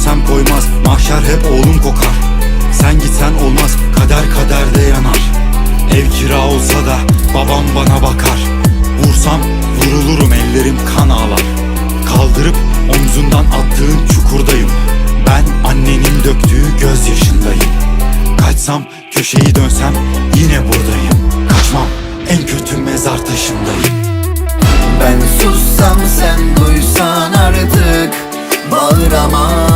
Görsem koymaz. Mahşer hep oğlum kokar. Sen gitsen olmaz kader kaderde yanar. Ev kira olsa da babam bana bakar. Vursam vurulurum ellerim kan ağlar. Kaldırıp omzundan attığın çukurdayım. Ben annenin döktüğü gözyaşındayım. Kaçsam köşeyi dönsem yine buradayım. Kaçmam en kötü mezar taşındayım. Ben sussam sen duysan artık Bağıramam.